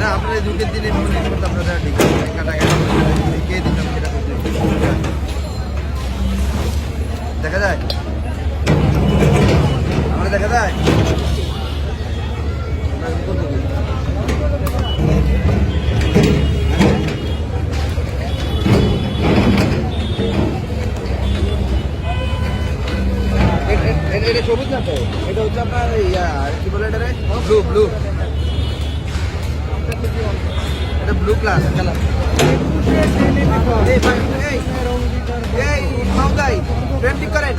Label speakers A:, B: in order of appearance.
A: না আপনার দুটোর দিনে আপনারা কাটাকাটি কে দিতাম সেটা দেখা যায়? আমরা দেখা যায়? এটা সবুজ না তো? এটা হচ্ছে আপনার ইয়া কি বলে এটা ব্লু ব্লু এটা ব্লু ক্লাস কালার এই এই এই মাউদাই ফ্রেম ঠিক করেন।